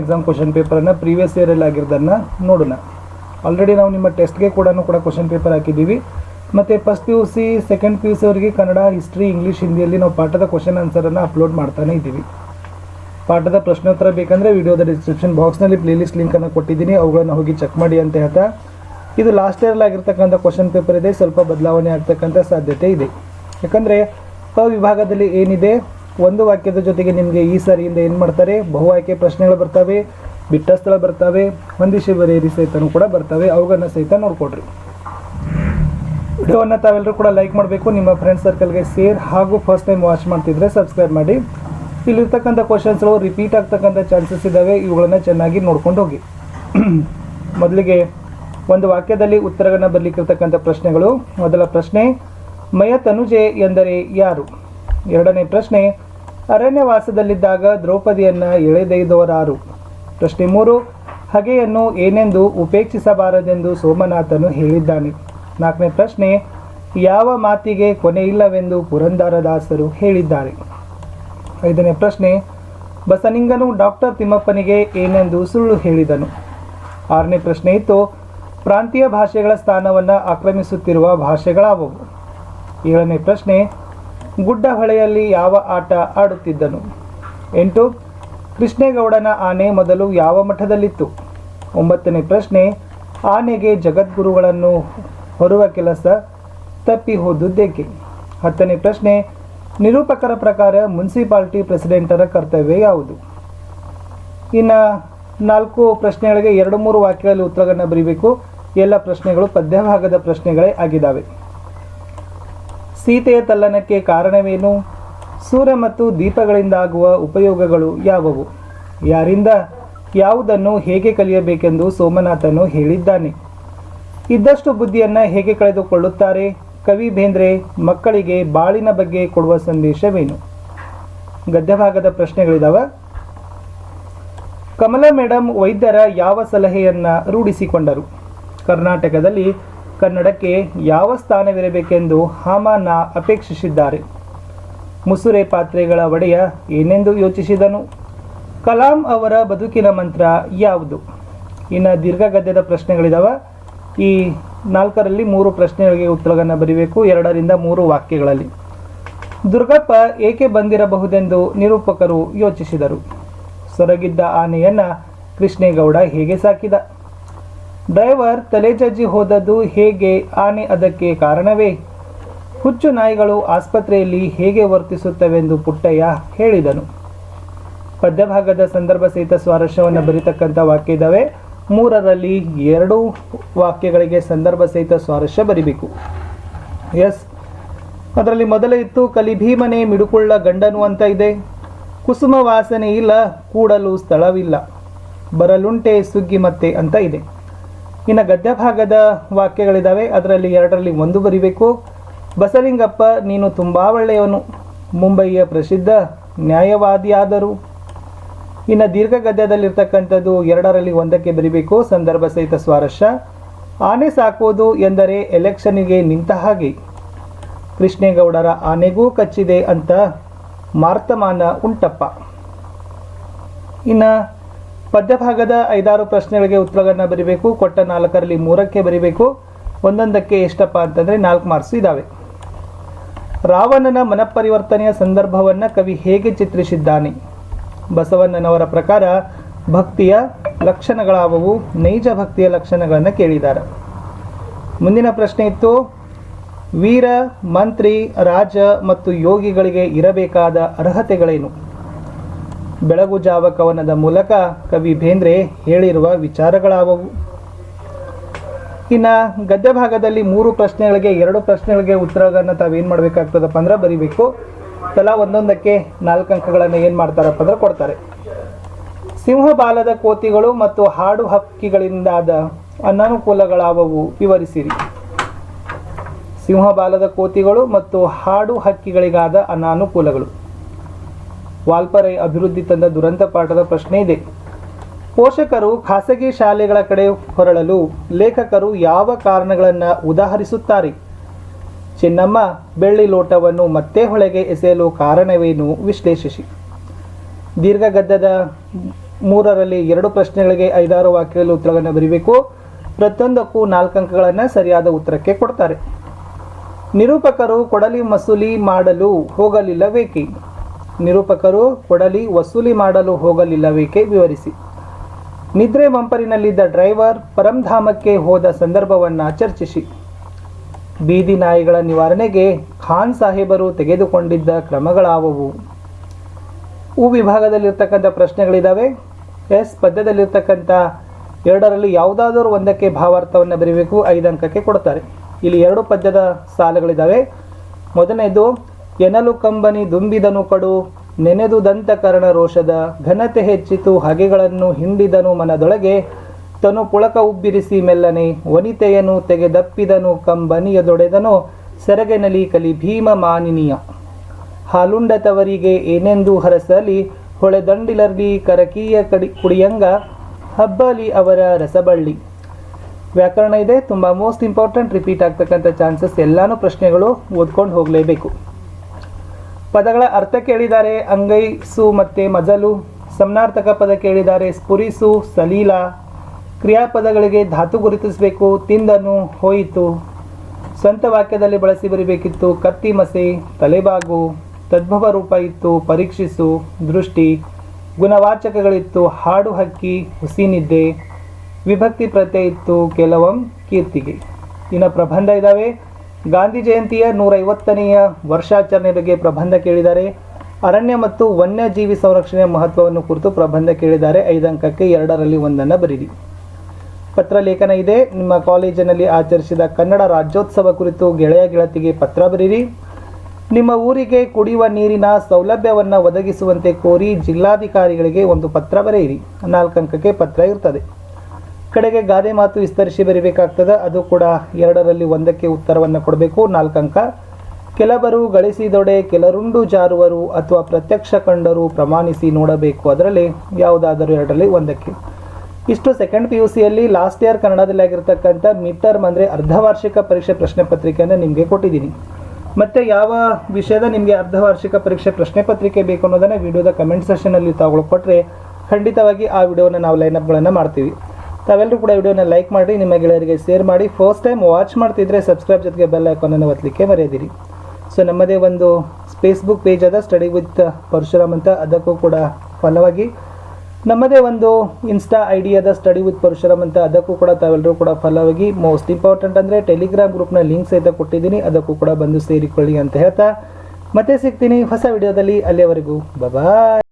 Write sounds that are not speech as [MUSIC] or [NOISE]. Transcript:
Exam question ಪೇಪರನ್ನು previous ಇಯರಲ್ಲಿ ಆಗಿರೋದನ್ನು ನೋಡೋಣ. ಆಲ್ರೆಡಿ ನಾವು ನಿಮ್ಮ ಟೆಸ್ಟ್ಗೆ ಕೂಡ ಕೂಡ ಕ್ವಶನ್ ಪೇಪರ್ ಹಾಕಿದ್ದೀವಿ. ಮತ್ತು first P U C second P U C ಅವರಿಗೆ ಕನ್ನಡ ಹಿಸ್ಟ್ರಿ ಇಂಗ್ಲೀಷ್ ಹಿಂದಿಯಲ್ಲಿ ನಾವು ಪಾಠದ ಕ್ವಶನ್ ಆನ್ಸರನ್ನು ಅಪ್ಲೋಡ್ ಮಾಡ್ತಾನೆ ಇದ್ದೀವಿ. ಪಾಠದ ಪ್ರಶ್ನೋತ್ತರ ಬೇಕಂದರೆ ವಿಡಿಯೋದ ಡಿಸ್ಕ್ರಿಪ್ಷನ್ ಬಾಕ್ಸ್ನಲ್ಲಿ ಪ್ಲೇಲಿಸ್ಟ್ ಲಿಂಕನ್ನು ಕೊಟ್ಟಿದ್ದೀನಿ. ಅವುಗಳನ್ನು ಹೋಗಿ ಚೆಕ್ ಮಾಡಿ ಅಂತ ಹೇಳ್ತಾ. ಇದು ಲಾಸ್ಟ್ ಇಯರಲ್ಲಿ ಆಗಿರ್ತಕ್ಕಂಥ ಕ್ವಶನ್ ಪೇಪರ್ ಇದೆ. ಸ್ವಲ್ಪ ಬದಲಾವಣೆ ಆಗ್ತಕ್ಕಂಥ ಸಾಧ್ಯತೆ ಇದೆ. ಯಾಕಂದರೆ ವಿಭಾಗದಲ್ಲಿ ಏನಿದೆ? ಒಂದು ವಾಕ್ಯದ ಜೊತೆಗೆ ನಿಮಗೆ ಈ ಸರಿಯಿಂದ ಏನು ಮಾಡ್ತಾರೆ? ಬಹು ಆಯ್ಕೆ ಪ್ರಶ್ನೆಗಳು ಬರ್ತವೆ, ಬಿಟ್ಟ ಸ್ಥಳ ಬರ್ತವೆ ಹೊಂದಿಸಿ ಬರೆಯಿರಿ ಸಹಿತನೂ ಕೂಡ ಬರ್ತವೆ, ಅವುಗಳನ್ನ ಸಹಿತ ನೋಡ್ಕೊಡ್ರಿ ವಿಡಿಯೋವನ್ನು ತಾವೆಲ್ಲರೂ ಕೂಡ ಲೈಕ್ ಮಾಡಬೇಕು, ನಿಮ್ಮ ಫ್ರೆಂಡ್ ಸರ್ಕಲ್ಗೆ ಶೇರ್ ಹಾಗೂ ಫಸ್ಟ್ ಟೈಮ್ ವಾಚ್ ಮಾಡ್ತಿದ್ರೆ ಸಬ್ಸ್ಕ್ರೈಬ್ ಮಾಡಿ. ಇಲ್ಲಿರ್ತಕ್ಕಂಥ ಕ್ವಶನ್ಸ್ಗಳು ರಿಪೀಟ್ ಆಗ್ತಕ್ಕಂಥ ಚಾನ್ಸಸ್ ಇದ್ದಾವೆ ಇವುಗಳನ್ನು ಚೆನ್ನಾಗಿ ನೋಡ್ಕೊಂಡು ಹೋಗಿ. [CLEARS THROAT] ಮೊದಲಿಗೆ ಒಂದು ವಾಕ್ಯದಲ್ಲಿ ಉತ್ತರಗಳನ್ನು ಬರಲಿಕ್ಕಿರ್ತಕ್ಕಂಥ ಪ್ರಶ್ನೆಗಳು. ಮೊದಲ ಪ್ರಶ್ನೆ ಮಯ ತನುಜೆ ಎಂದರೆ ಯಾರು? ಎರಡನೇ ಪ್ರಶ್ನೆ ಅರಣ್ಯವಾಸದಲ್ಲಿದ್ದಾಗ ದ್ರೌಪದಿಯನ್ನು ಎಳೆದೈದವರಾರು ಪ್ರಶ್ನೆ ಮೂರು, ಹಗೆಯನ್ನು ಏನೆಂದು ಉಪೇಕ್ಷಿಸಬಾರದೆಂದು ಸೋಮನಾಥನು ಹೇಳಿದ್ದಾನೆ. ನಾಲ್ಕನೇ ಪ್ರಶ್ನೆ, ಯಾವ ಮಾತಿಗೆ ಕೊನೆಯಿಲ್ಲವೆಂದು ಪುರಂದರದಾಸರು ಹೇಳಿದ್ದಾರೆ. ಐದನೇ ಪ್ರಶ್ನೆ, ಬಸನಿಂಗನು ಡಾಕ್ಟರ್ ತಿಮ್ಮಪ್ಪನಿಗೆ ಏನೆಂದು ಸುಳ್ಳು ಹೇಳಿದನು. ಆರನೇ ಪ್ರಶ್ನೆ ಇತ್ತು, ಪ್ರಾಂತೀಯ ಭಾಷೆಗಳ ಸ್ಥಾನವನ್ನು ಆಕ್ರಮಿಸುತ್ತಿರುವ ಭಾಷೆಗಳಾವವು. ಏಳನೇ ಪ್ರಶ್ನೆ ಗುಡ್ಡ ಹೊಳೆಯಲ್ಲಿ ಯಾವ ಆಟ ಆಡುತ್ತಿದ್ದನು? ಎಂಟು, ಕೃಷ್ಣೇಗೌಡನ ಆನೆ ಮೊದಲು ಯಾವ ಮಠದಲ್ಲಿತ್ತು? ಒಂಬತ್ತನೇ ಪ್ರಶ್ನೆ, ಆನೆಗೆ ಜಗದ್ಗುರುಗಳನ್ನು ಹೊರುವ ಕೆಲಸ ತಪ್ಪಿ ಹೋದುದ್ದೇಕೆ? ಹತ್ತನೇ ಪ್ರಶ್ನೆ, ನಿರೂಪಕರ ಪ್ರಕಾರ ಮುನ್ಸಿಪಾಲ್ಟಿ ಪ್ರೆಸಿಡೆಂಟರ ಕರ್ತವ್ಯ ಯಾವುದು? ಇನ್ನು ನಾಲ್ಕು ಪ್ರಶ್ನೆಗಳಿಗೆ ಎರಡು ಮೂರು ವಾಕ್ಯಗಳಲ್ಲಿ ಉತ್ತರಗಳನ್ನು ಬರೀಬೇಕು. ಎಲ್ಲ ಪ್ರಶ್ನೆಗಳು ಪದ್ಯಭಾಗದ ಪ್ರಶ್ನೆಗಳೇ ಆಗಿದ್ದಾವೆ. ಸೀತೆಯ ತಲ್ಲನಕ್ಕೆ ಕಾರಣವೇನು? ಸೂರ್ಯ ಮತ್ತು ದೀಪಗಳಿಂದಾಗುವ ಉಪಯೋಗಗಳು ಯಾವುವು? ಯಾರಿಂದ? ಯಾವುದನ್ನು ಹೇಗೆ ಕಲಿಯಬೇಕೆಂದು ಸೋಮನಾಥನು ಹೇಳಿದ್ದಾನೆ. ಇದ್ದಷ್ಟು ಬುದ್ಧಿಯನ್ನು ಹೇಗೆ ಕಳೆದುಕೊಳ್ಳುತ್ತಾರೆ? ಕವಿ ಬೇಂದ್ರೆ, ಮಕ್ಕಳಿಗೆ ಬಾಳಿನ ಬಗ್ಗೆ ಕೊಡುವ ಸಂದೇಶವೇನು? ಗದ್ಯಭಾಗದ ಪ್ರಶ್ನೆಗಳಿದಾವ? ಕಮಲ ಮೇಡಮ್ ವೈದ್ಯರ ಯಾವ ಸಲಹೆಯನ್ನು ರೂಢಿಸಿಕೊಂಡರು? ಕರ್ನಾಟಕದಲ್ಲಿ ಕನ್ನಡಕ್ಕೆ ಯಾವ ಸ್ಥಾನವಿರಬೇಕೆಂದು ಹಾಮಾನ ಅಪೇಕ್ಷಿಸಿದ್ದಾರೆ. ಮುಸುರೆ ಪಾತ್ರೆಗಳ ಒಡೆಯ ಏನೆಂದು ಯೋಚಿಸಿದನು? ಕಲಾಂ ಅವರ ಬದುಕಿನ ಮಂತ್ರ ಯಾವುದು? ಇನ್ನು ದೀರ್ಘಗದ್ಯದ ಪ್ರಶ್ನೆಗಳಿದಾವ. ಈ ನಾಲ್ಕರಲ್ಲಿ ಮೂರು ಪ್ರಶ್ನೆಗಳಿಗೆ ಉತ್ತರಗಳನ್ನು ಬರೀಬೇಕು, ಎರಡರಿಂದ ಮೂರು ವಾಕ್ಯಗಳಲ್ಲಿ. ದುರ್ಗಪ್ಪ ಏಕೆ ಬಂದಿರಬಹುದೆಂದು ನಿರೂಪಕರು ಯೋಚಿಸಿದರು. ಸೊರಗಿದ್ದ ಆನೆಯನ್ನು ಕೃಷ್ಣೇಗೌಡ ಹೇಗೆ ಸಾಕಿದ? ಡ್ರೈವರ್ ತಲೆಜಜ್ಜಿ ಹೋದದ್ದು ಹೇಗೆ ಆನೆ ಅದಕ್ಕೆ ಕಾರಣವೇ? ಹುಚ್ಚು ನಾಯಿಗಳು ಆಸ್ಪತ್ರೆಯಲ್ಲಿ ಹೇಗೆ ವರ್ತಿಸುತ್ತವೆಂದು ಪುಟ್ಟಯ್ಯ ಹೇಳಿದನು. ಪದ್ಯಭಾಗದ ಸಂದರ್ಭ ಸಹಿತ ಸ್ವಾರಸ್ಯವನ್ನು ಬರೀತಕ್ಕಂಥ ವಾಕ್ಯ ಇದ್ದಾವೆ ಮೂರರಲ್ಲಿ ಎರಡು ವಾಕ್ಯಗಳಿಗೆ ಸಂದರ್ಭ ಸಹಿತ ಸ್ವಾರಸ್ಯ ಬರಿಬೇಕು. ಎಸ್. ಅದರಲ್ಲಿ ಮೊದಲೇ ಇತ್ತು ಕಲಿಭೀಮನೆ ಮಿಡುಕುಳ್ಳ ಗಂಡನು ಅಂತ ಇದೆ. ಕುಸುಮ ವಾಸನೆ ಇಲ್ಲ, ಕೂಡಲು ಸ್ಥಳವಿಲ್ಲ. ಬರಲುಂಟೆ ಸುಗ್ಗಿ ಮತ್ತೆ ಅಂತ ಇದೆ. ಇನ್ನು ಗದ್ಯಭಾಗದ ವಾಕ್ಯಗಳಿದ್ದಾವೆ ಅದರಲ್ಲಿ ಎರಡರಲ್ಲಿ ಒಂದು ಬರಿಬೇಕು. ಬಸಲಿಂಗಪ್ಪ, ನೀನು ತುಂಬ ಒಳ್ಳೆಯವನು. ಮುಂಬಯಿಯ ಪ್ರಸಿದ್ಧ ನ್ಯಾಯವಾದಿಯಾದರು. ಇನ್ನು ದೀರ್ಘ ಗದ್ಯದಲ್ಲಿರ್ತಕ್ಕಂಥದ್ದು ಎರಡರಲ್ಲಿ ಒಂದಕ್ಕೆ ಬರಿಬೇಕು. ಸಂದರ್ಭ ಸಹಿತ ಸ್ವಾರಸ್ಯ. ಆನೆ ಸಾಕೋದು ಎಂದರೆ ಎಲೆಕ್ಷನ್ನಿಗೆ ನಿಂತ ಹಾಗೆ. ಕೃಷ್ಣೇಗೌಡರ ಆನೆಗೂ ಕಚ್ಚಿದೆ ಅಂತ ಮಾರ್ತಮಾನ ಉಂಟಪ್ಪ. ಇನ್ನು ಪದ್ಯಭಾಗದ ಐದಾರು ಪ್ರಶ್ನೆಗಳಿಗೆ ಉತ್ತರಗಳನ್ನ ಬರೀಬೇಕು, ಕೊಟ್ಟ ನಾಲ್ಕರಲ್ಲಿ ಮೂರಕ್ಕೆ ಬರೀಬೇಕು. ಒಂದೊಂದಕ್ಕೆ ಎಷ್ಟಪ್ಪ ಅಂತಂದರೆ ನಾಲ್ಕು ಮಾರ್ಕ್ಸ್ ಇದ್ದಾವೆ ರಾವಣನ ಮನಪರಿವರ್ತನೆಯ ಸಂದರ್ಭವನ್ನು ಕವಿ ಹೇಗೆ ಚಿತ್ರಿಸಿದ್ದಾನೆ? ಬಸವಣ್ಣನವರ ಪ್ರಕಾರ ಭಕ್ತಿಯ ಲಕ್ಷಣಗಳಾವವು? ನೈಜ ಭಕ್ತಿಯ ಲಕ್ಷಣಗಳನ್ನು ಕೇಳಿದ್ದಾರೆ ಮುಂದಿನ ಪ್ರಶ್ನೆ ಇತ್ತು, ವೀರ, ಮಂತ್ರಿ, ರಾಜ ಮತ್ತು ಯೋಗಿಗಳಿಗೆ ಇರಬೇಕಾದ ಅರ್ಹತೆಗಳೇನು? ಬೆಳಗು ಜಾವ ಕವನದ ಮೂಲಕ ಕವಿ ಬೇಂದ್ರೆ ಹೇಳಿರುವ ವಿಚಾರಗಳಾವವು. ಇನ್ನು ಗದ್ಯ ಭಾಗದಲ್ಲಿ ಮೂರು ಪ್ರಶ್ನೆಗಳಿಗೆ, ಎರಡು ಪ್ರಶ್ನೆಗಳಿಗೆ ಉತ್ತರಗಳನ್ನು ತಾವೇನು ಮಾಡಬೇಕಾಗ್ತದಪ್ಪ ಅಂದ್ರೆ ಬರಿಬೇಕು. ತಲಾ ಒಂದೊಂದಕ್ಕೆ ನಾಲ್ಕು ಅಂಕಗಳನ್ನು ಏನು ಮಾಡ್ತಾರಪ್ಪ ಅಂದ್ರೆ ಕೊಡ್ತಾರೆ. ಸಿಂಹಬಾಲದ ಕೋತಿಗಳು ಮತ್ತು ಹಾಡು ಹಕ್ಕಿಗಳಿಂದಾದ ಅನಾನುಕೂಲಗಳಾವವು ವಿವರಿಸಿರಿ. ಸಿಂಹಬಾಲದ ಕೋತಿಗಳು ಮತ್ತು ಹಾಡು ಹಕ್ಕಿಗಳಿಗಾದ ಅನಾನುಕೂಲಗಳು. ವಾಲ್ಪರೈ ಅಭಿವೃದ್ಧಿ ತಂದ ದುರಂತ ಪಾಠದ ಪ್ರಶ್ನೆ ಇದೆ. ಪೋಷಕರು ಖಾಸಗಿ ಶಾಲೆಗಳ ಕಡೆ ಹೊರಳಲು ಲೇಖಕರು ಯಾವ ಕಾರಣಗಳನ್ನು ಉದಾಹರಿಸುತ್ತಾರೆ? ಚೆನ್ನಮ್ಮ, ಬೆಳ್ಳಿ ಲೋಟವನ್ನು ಮತ್ತೆ ಹೊಳೆಗೆ ಎಸೆಯಲು ಕಾರಣವೇನು? ವಿಶ್ಲೇಷಿಸಿ. ದೀರ್ಘಗದ್ದದ ಮೂರರಲ್ಲಿ ಎರಡು ಪ್ರಶ್ನೆಗಳಿಗೆ ಐದಾರು ವಾಕ್ಯಗಳಲ್ಲಿ ಉತ್ತರಗಳನ್ನು ಬರೀಬೇಕು. ಪ್ರತಿಯೊಂದಕ್ಕೂ ನಾಲ್ಕು ಅಂಕಗಳನ್ನು ಸರಿಯಾದ ಉತ್ತರಕ್ಕೆ ಕೊಡ್ತಾರೆ. ನಿರೂಪಕರು ಕೊಡಲಿ ಮಸೂಲಿ ಮಾಡಲು ಹೋಗಲಿಲ್ಲವೇಕೆ? ನಿರೂಪಕರು ಕೊಡಲಿ, ವಸೂಲಿ ಮಾಡಲು ಹೋಗಲಿಲ್ಲವೇಕೆ? ವಿವರಿಸಿ. ನಿದ್ರೆ ಮಂಪರಿನಲ್ಲಿದ್ದ ಡ್ರೈವರ್ ಪರಂಧಾಮಕ್ಕೆ ಹೋದ ಸಂದರ್ಭವನ್ನು ಚರ್ಚಿಸಿ. ಬೀದಿ ನಾಯಿಗಳ ನಿವಾರಣೆಗೆ ಖಾನ್ ಸಾಹೇಬರು ತೆಗೆದುಕೊಂಡಿದ್ದ ಕ್ರಮಗಳಾವವು. ಉ ವಿಭಾಗದಲ್ಲಿರ್ತಕ್ಕಂಥ ಪ್ರಶ್ನೆಗಳಿದ್ದಾವೆ ಎಸ್ ಪದ್ಯದಲ್ಲಿರ್ತಕ್ಕಂಥ ಎರಡರಲ್ಲಿ ಯಾವುದಾದರೂ ಒಂದಕ್ಕೆ ಭಾವಾರ್ಥವನ್ನು ಬರೀಬೇಕು, ಐದು ಅಂಕಕ್ಕೆ ಕೊಡ್ತಾರೆ ಇಲ್ಲಿ ಎರಡು ಪದ್ಯದ ಸಾಲುಗಳಿದ್ದಾವೆ ಮೊದಲನೇದು ಎನಲು ಕಂಬನಿ ದುಂಬಿದನು ಕಡು, ನೆನೆದು ದಂತಕರಣ ರೋಷದ, ಘನತೆ ಹೆಚ್ಚಿತು ಹಗೆಗಳನ್ನು ಹಿಂಡಿದನು ಮನದೊಳಗೆ. ತನು ಪುಳಕ ಉಬ್ಬಿರಿಸಿ ಮೆಲ್ಲನೆ ವನಿತೆಯನು ತೆಗೆದಪ್ಪಿದನು ಕಂಬನಿಯದೊಡೆದನು ಸೆರಗಿನಲಿ ಕಲಿ ಭೀಮ ಮಾನಿನಿಯ. ಹಾಲುಂಡತವರಿಗೆ ಏನೆಂದು ಹರಸಲಿ ಹೊಳೆದಂಡಿಲರ್ಲಿ ಕರಕೀಯ ಕಡಿ ಕುಡಿಯಂಗ, ಹಬ್ಬಲಿ ಅವರ ರಸಬಳ್ಳಿ. ವ್ಯಾಕರಣ ಇದೆ, ತುಂಬ ಮೋಸ್ಟ್ ಇಂಪಾರ್ಟೆಂಟ್ ರಿಪೀಟ್ ಆಗ್ತಕ್ಕಂಥ ಚಾನ್ಸಸ್ ಎಲ್ಲಾನು ಪ್ರಶ್ನೆಗಳು ಓದ್ಕೊಂಡು ಹೋಗಲೇಬೇಕು. ಪದಗಳ ಅರ್ಥ ಕೇಳಿದ್ದಾರೆ ಅಂಗೈಸು ಮತ್ತು ಮಜಲು, ಸಮನಾರ್ಥಕ ಪದ ಕೇಳಿದ್ದಾರೆ ಸ್ಫುರಿಸು ಸಲೀಲ, ಕ್ರಿಯಾಪದಗಳಿಗೆ ಧಾತು ಗುರುತಿಸಬೇಕು, ತಿಂದನು ಹೋಯಿತು. ಸ್ವಂತ ವಾಕ್ಯದಲ್ಲಿ ಬಳಸಿ ಬರಿಬೇಕಿತ್ತು, ಕತ್ತಿ ಮಸೆ, ತಲೆಬಾಗು, ತದ್ಭವ ರೂಪ ಇತ್ತು, ಪರೀಕ್ಷಿಸು, ದೃಷ್ಟಿ, ಗುಣವಾಚಕಗಳಿತ್ತು, ಹಾಡು ಹಕ್ಕಿ, ಹುಸಿನಿದ್ದೆ, ವಿಭಕ್ತಿ ಪ್ರತ್ಯಯ ಇತ್ತು, ಕೆಲವಂ ಕೀರ್ತಿಗೆ. ಇನ್ನು ಪ್ರಬಂಧ ಇದ್ದಾವೆ ಗಾಂಧಿ ಜಯಂತಿಯ ನೂರೈವತ್ತನೆಯ ವರ್ಷಾಚರಣೆ ಬಗ್ಗೆ ಪ್ರಬಂಧ ಕೇಳಿದ್ದಾರೆ. ಅರಣ್ಯ ಮತ್ತು ವನ್ಯಜೀವಿ ಸಂರಕ್ಷಣೆಯ ಮಹತ್ವವನ್ನು ಕುರಿತು ಪ್ರಬಂಧ ಕೇಳಿದ್ದಾರೆ. ಐದು ಅಂಕಕ್ಕೆ ಎರಡರಲ್ಲಿ ಒಂದನ್ನು ಬರೀರಿ. ಪತ್ರ ಲೇಖನ ಇದೆ. ನಿಮ್ಮ ಕಾಲೇಜಿನಲ್ಲಿ ಆಚರಿಸಿದ ಕನ್ನಡ ರಾಜ್ಯೋತ್ಸವ ಕುರಿತು ಗೆಳೆಯ ಗೆಳತಿಗೆ ಪತ್ರ ಬರೀರಿ. ನಿಮ್ಮ ಊರಿಗೆ ಕುಡಿಯುವ ನೀರಿನ ಸೌಲಭ್ಯವನ್ನು ಒದಗಿಸುವಂತೆ ಕೋರಿ ಜಿಲ್ಲಾಧಿಕಾರಿಗಳಿಗೆ ಒಂದು ಪತ್ರ ಬರೆಯಿರಿ. ನಾಲ್ಕು ಅಂಕಕ್ಕೆ ಪತ್ರ ಇರ್ತದೆ. ಕಡೆಗೆ ಗಾದೆ ಮಾತು ವಿಸ್ತರಿಸಿ ಬರೀಬೇಕಾಗ್ತದೆ. ಅದು ಕೂಡ ಎರಡರಲ್ಲಿ ಒಂದಕ್ಕೆ ಉತ್ತರವನ್ನು ಕೊಡಬೇಕು. ನಾಲ್ಕು ಅಂಕ ಕೆಲವರು ಗಳಿಸಿದೊಡೆ ಕೆಲರುಂಡು ಜಾರುವರು ಅಥವಾ ಪ್ರತ್ಯಕ್ಷ ಕಂಡರು ಪ್ರಮಾಣಿಸಿ ನೋಡಬೇಕು. ಅದರಲ್ಲಿ ಯಾವುದಾದರೂ ಎರಡರಲ್ಲಿ ಒಂದಕ್ಕೆ. ಇಷ್ಟು ಸೆಕೆಂಡ್ ಪಿ ಯು ಸಿಯಲ್ಲಿ ಲಾಸ್ಟ್ ಇಯರ್ ಕನ್ನಡದಲ್ಲಿ ಆಗಿರ್ತಕ್ಕಂಥ ಮಿಡ್ ಟರ್ಮ್ ಅಂದರೆ ಅರ್ಧವಾರ್ಷಿಕ ಪರೀಕ್ಷೆ ಪ್ರಶ್ನೆ ಪತ್ರಿಕೆಯನ್ನು ನಿಮಗೆ ಕೊಟ್ಟಿದ್ದೀನಿ. ಮತ್ತು ಯಾವ ವಿಷಯದ ನಿಮಗೆ ಅರ್ಧವಾರ್ಷಿಕ ಪರೀಕ್ಷೆ ಪ್ರಶ್ನೆ ಪತ್ರಿಕೆ ಬೇಕು ಅನ್ನೋದನ್ನು ವಿಡಿಯೋದ ಕಮೆಂಟ್ ಸೆಷನಲ್ಲಿ ತಗೊಳ್ಕೊಟ್ರೆ ಖಂಡಿತವಾಗಿ ಆ ವಿಡಿಯೋನ ನಾವು ಲೈನಪ್ಗಳನ್ನು ಮಾಡ್ತೀವಿ. ತಾವೆಲ್ಲರೂ ಕೂಡ ವಿಡಿಯೋನ ಲೈಕ್ ಮಾಡಿ, ನಿಮ್ಮ ಗೆಳೆಯರಿಗೆ ಶೇರ್ ಮಾಡಿ. ಫಸ್ಟ್ ಟೈಮ್ ವಾಚ್ ಮಾಡ್ತಿದ್ರೆ ಸಬ್ಸ್ಕ್ರೈಬ್ ಜೊತೆಗೆ ಬೆಲ್ ಐಕಾನನ್ನು ಒತ್ತಲಿಕ್ಕೆ ಮರೆಯದಿರಿ. ಸೊ ನಮ್ಮದೇ ಒಂದು ಫೇಸ್ಬುಕ್ ಪೇಜ್ ಅದ ಸ್ಟಡಿ ವಿತ್ ಪರಶುರಾಮ್ ಅಂತ. ಅದಕ್ಕೂ ಕೂಡ ಫಲವಾಗಿ ನಮ್ಮದೇ ಒಂದು ಇನ್ಸ್ಟಾ ಐ ಡಿ ಅದ ಸ್ಟಡಿ ವಿತ್ ಪರಶುರಾಮ್ ಅಂತ. ಅದಕ್ಕೂ ಕೂಡ ತಾವೆಲ್ಲರೂ ಕೂಡ ಫಲವಾಗಿ ಮೋಸ್ಟ್ ಇಂಪಾರ್ಟೆಂಟ್ ಅಂದರೆ ಟೆಲಿಗ್ರಾಮ್ ಗ್ರೂಪ್ನ ಲಿಂಕ್ ಸಹಿತ ಕೊಟ್ಟಿದ್ದೀನಿ. ಅದಕ್ಕೂ ಕೂಡ ಬಂದು ಸೇರಿಕೊಳ್ಳಿ ಅಂತ ಹೇಳ್ತಾ. ಮತ್ತೆ ಸಿಗ್ತೀನಿ ಹೊಸ ವಿಡಿಯೋದಲ್ಲಿ. ಅಲ್ಲಿಯವರೆಗೂ ಬಾಯ್